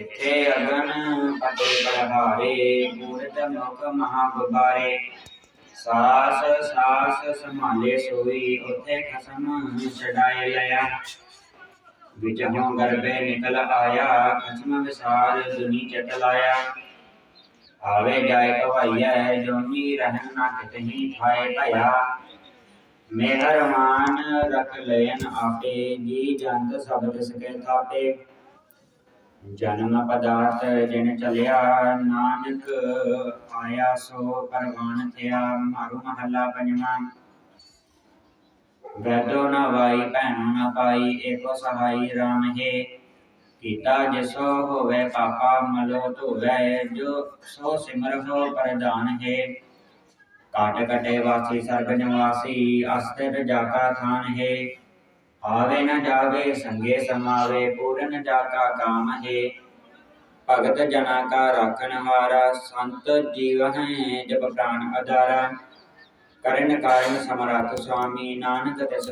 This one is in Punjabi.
ਜਿੱਥੇ ਅਗਨ ਪਤੇ ਬਲਹਾਰੇ ਮੂਰਤ ਮੁਖ ਮਹਾ ਗੁਬਾਰੇ ਸਾਸ ਸਾਸ ਸੰਭਾਲੇ ਸੋਈ, ਉਥੇ ਖਸਮ ਛਡਾਏ ਲਿਆ। ਵਿਚੋਂ ਗਰਬੇ ਨਿਕਲ ਆਇਆ, ਖਸਮ ਵਿਸਾਰ ਦੁਨੀ ਚਟ ਲਾਇਆ। ਆਵੇ ਜਾਏ ਭਵਈਐ ਜੋਨੀ ਰਹਿਨ ਨਾ ਕਿਤਹੀ ਥਾਏ ਭਇਆ। ਮਿਹਰਮਾਨ ਰਖ ਲੈਨ ਆਪੇ, ਜੀ ਜੰਤ ਸਬਦ ਸਕੇ ਥਾਪੇ। ਜਨਮ ਪਦਾਰਥ ਜਿਨ ਚਲਿਆ, ਨਾਨਕ ਆਇਆ ਸੋ ਪਰਵਾਨ ਥਿਆ, ਮਾਰੂ ਮਹੱਲਾ ਪੰਜਵਾਂ। ਵੈਦੋ ਨਾ ਵਾਈ, ਭੈਣੋ ਨਾ ਪਾਈ, ਏਕੋ ਸਹਾਈ ਰਾਮ ਹੈ। ਕੀਤਾ ਜਿਸੋ ਹੋਵੇ ਪਾਪਾ, ਮਲੋ ਧੋਵੇ ਜੋ ਸੋ ਸਿਮਰਹੁ ਪ੍ਰਧਾਨ ਹੈ। ਕਾਟ ਕਟੇ ਵਾਸੀ, ਸਰਬ ਨਿਵਾਸੀ ਅਸਥਿਰ ਜਾਕਾ ਥਾਨ ਹੈ। ਆਵੇ ਨ ਜਾਵੇ, ਸੰਗੇ ਸਮਾਵੇ, ਪੂਰਨ ਜਾਕਾ ਕਾਮ ਹੈ। ਭਗਤ ਜਨਾ ਕਾ ਰਾਖਣ ਹਾਰਾ, ਸੰਤ ਜੀਵ ਹੈ ਜਬ ਪ੍ਰਾਨ ਅਧਾਰਾ। ਕਰਨ ਕਾਰਨ ਸਮਰੱਥ ਸੁਆਮੀ, ਨਾਨਕ ਤਿਸ